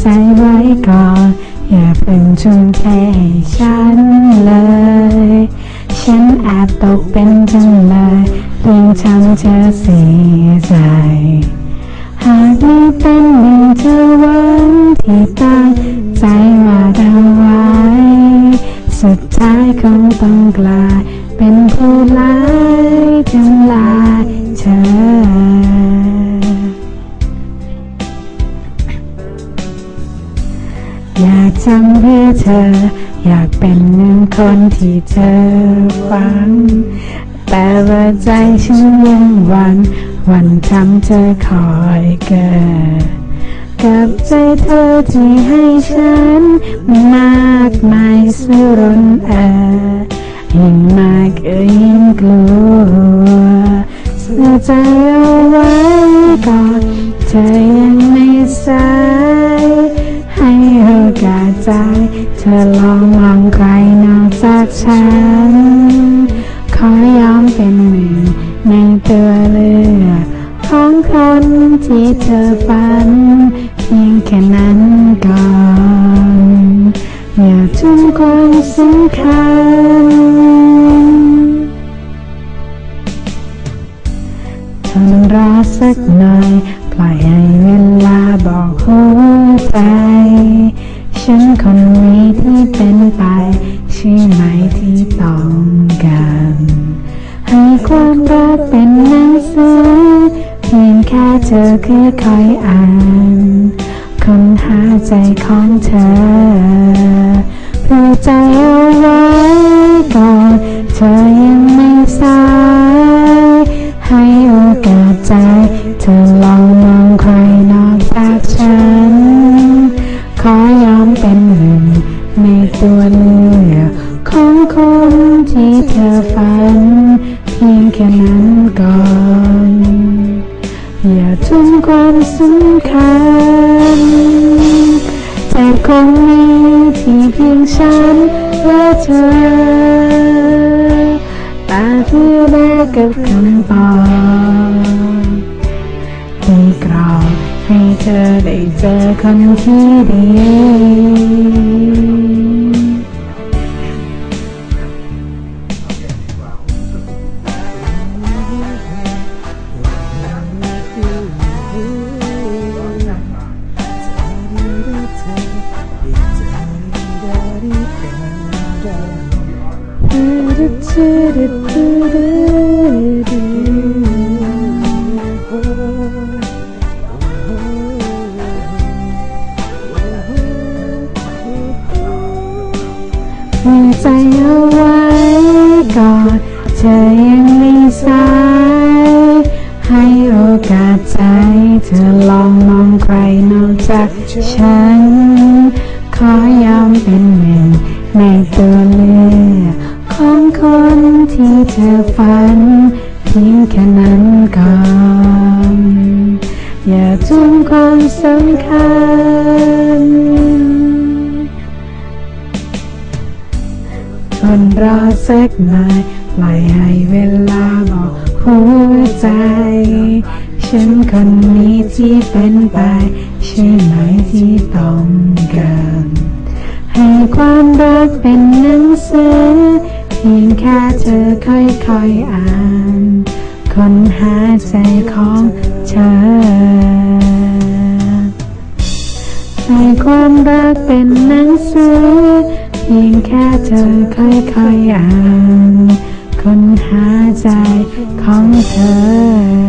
ใจไว้ก่อน อย่าเพิ่งจุนเทให้ฉันเลย ฉันแอบตกเป็นจังเลยเรื่งทำเธอเสียใจ หากไม่เป็นหนึ่งเธอวันที่ตั้งใจว่าทำไว้ สุดท้ายคงต้องกลาย เป็นผู้ร้ายทำลายเธอ อยากทำเพื่อเธอ อยากเป็นหนึ่งคนที่เธอฝันแต่ว่าใจฉันยังหวันวันทำเธอคอยเกิดกับใจเธอที่ให้ฉัน มากมายสุรนเอยิ่งมากเอ่ยยิ่งกลัวเสียใจเอาไว้ก่อนเธอยังไม่สายให้โอกาส ใจเธอลองมองใครนอกจากฉัน ขอยอมเป็นหนึ่งในตัวเลือกของคนที่เธอฝัน เพียงแค่นั้นก่อนอย่าทุ่มความสำคัญทนรอสักหน่อย เป็นไปใช่ไหมที่ต้องการ ให้ความรักเป็นหนังสือ เพียงแค่เธอคือคอยอ่านค้นหาใจของเธอเพื่อใจเอาไว้ก่อน เธอยังไม่สายให้โอกาสใจ เธอลองมองใครนอกจากฉัน ขอยอมเป็นหนึ่ง ในตัวเลือกของคนที่เธอฝัน เพียงแค่นั้นก่อน อย่าทุ่มความสำคัญแต่คงมีที่เพียงฉันและเธอแต่ที่แรกกับคำตอบที่กรอบให้เธอได้เจอคนที่ดี มีใจเอาไว้ก่อนเธอยังไม่สายให้โอกาสใจ เธอลองมองใครนอกจากฉัน ขอยอมเป็นหนึ่งในตัวเลือก ของคนที่เธอฝันเพียงแค่นั้นก่อนอย่าทุ่มความสำคัญทนรอสักหน่อยปล่อยให้เวลาบอกหัวใจ ฉันคนนี้ที่เป็นไป ใช่ไหมที่ต้องการให้ความรักเป็นหนังสือ พียงแค่เธอค่อยๆอ่านค้นหาใจของเธอให้ความรักเป็นหนังสือเพียงแค่เธอค่อยๆอ่านค้นหาใจของเธอ